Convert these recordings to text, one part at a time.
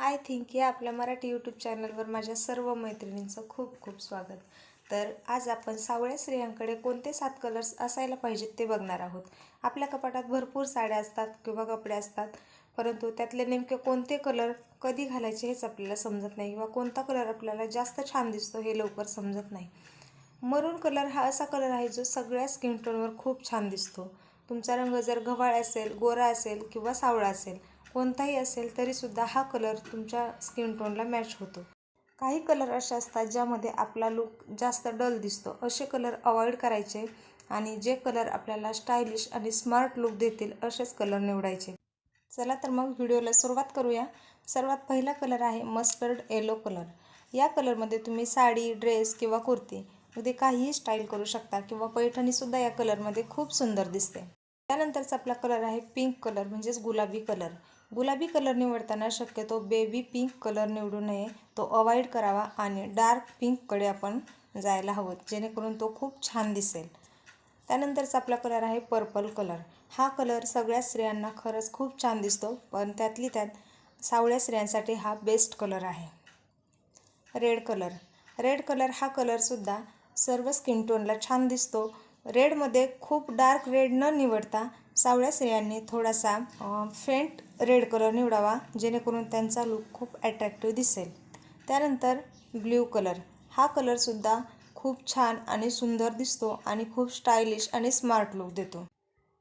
I think या आपल्या Marathi YouTube चॅनलवर माझ्या सर्व मैत्रिणींचं खूप खूप स्वागत. तर आज आपण सावळ्या स्त्रियांकडे कोणते सात कलर्स असायला पाहिजेत ते बघणार आहोत. आपल्या कपाटात भरपूर साड्या असतात किंवा कपडे असतात परंतु त्यातले नेमके कोणते कलर कधी घालायचे हेच आपल्याला समजत नाही किंवा कोणता कलर आपल्याला जास्त छान दिसतो हे लवकर समजत नाही. मरून कलर हा असा कलर आहे जो सगळ्या स्किन टोनवर खूप छान दिसतो. तुमचा रंग जर गव्हाळ असेल गोरा असेल किंवा सावळा असेल कोणताही असेल तरीसुद्धा हा कलर तुमच्या स्किन टोनला मॅच होतो. काही कलर असे असतात ज्यामध्ये आपला लुक जास्त डल दिसतो. असे कलर अवॉइड करायचे आणि जे कलर आपल्याला स्टायलिश आणि स्मार्ट लुक देतील असेच कलर निवडायचे. चला तर मग व्हिडिओला सुरुवात करूया. सर्वात पहिला कलर आहे मस्टर्ड येलो कलर या कलरमध्ये तुम्ही साडी ड्रेस किंवा कुर्ती मध्ये काहीही स्टाईल करू शकता किंवा पैठणीसुद्धा या कलरमध्ये खूप सुंदर दिसते. त्यानंतरचा आपला कलर आहे पिंक कलर म्हणजेच गुलाबी कलर गुलाबी कलर निवडताना शक्यतो बेबी पिंक कलर निवडू नये. तो अवॉइड करावा आणि डार्क पिंककडे आपण जायला हवं जेणेकरून तो खूप छान दिसेल. त्यानंतरचा आपला कलर आहे पर्पल कलर हा कलर सगळ्या स्त्रियांना खरंच खूप छान दिसतो पण त्यातली त्यात सावळ्या स्त्रियांसाठी हा बेस्ट कलर आहे. रेड कलर रेड कलर हा कलरसुद्धा सर्व स्किन टोनला छान दिसतो. रेडमध्ये खूप डार्क रेड न निवडता सावळ्या स्त्रियांनी थोडासा फेंट रेड कलर निवडावा जेणेकरून त्यांचा लुक खूप ॲट्रॅक्टिव्ह दिसेल. त्यानंतर ब्ल्यू कलर. हा कलरसुद्धा खूप छान आणि सुंदर दिसतो आणि खूप स्टायलिश आणि स्मार्ट लुक देतो.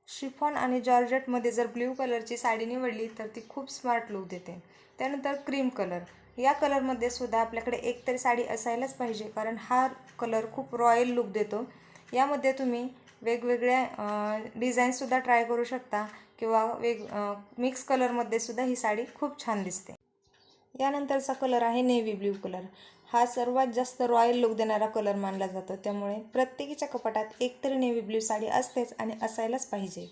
शिफॉन आणि जॉर्जेटमध्ये जर ब्ल्यू कलरची साडी निवडली तर ती खूप स्मार्ट लुक देते. त्यानंतर क्रीम कलर. या कलरमध्ये सुद्धा आपल्याकडे एकतरी साडी असायलाच पाहिजे कारण हा कलर खूप रॉयल लुक देतो. यामध्ये तुम्ही वेगवेगळ्या डिझाईनसुद्धा ट्राय करू शकता किंवा वेग मिक्स कलरमध्ये सुद्धा ही साडी खूप छान दिसते. यानंतरचा कलर आहे नेव्ही ब्ल्यू कलर हा सर्वात जास्त रॉयल लुक देणारा कलर मानला जातो. त्यामुळे प्रत्येकीच्या कपाटात एकतरी नेव्ही ब्ल्यू साडी असतेच आणि असायलाच पाहिजे.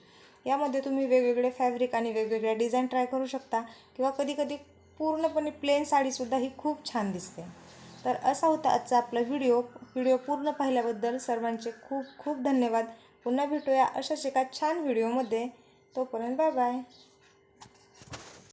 यामध्ये तुम्ही वेगवेगळे फॅब्रिक आणि वेगवेगळ्या डिझाईन ट्राय करू शकता किंवा कधीकधी पूर्णपणे प्लेन साडीसुद्धा ही खूप छान दिसते. तर असा होता आजचा आपला व्हिडिओ. व्हिडिओ पूर्ण पाहिल्याबद्दल सर्वांचे खूप खूप धन्यवाद. पुन्हा भेटूया अशाच एका छान व्हिडिओमध्ये. तोपर्यंत बाय बाय.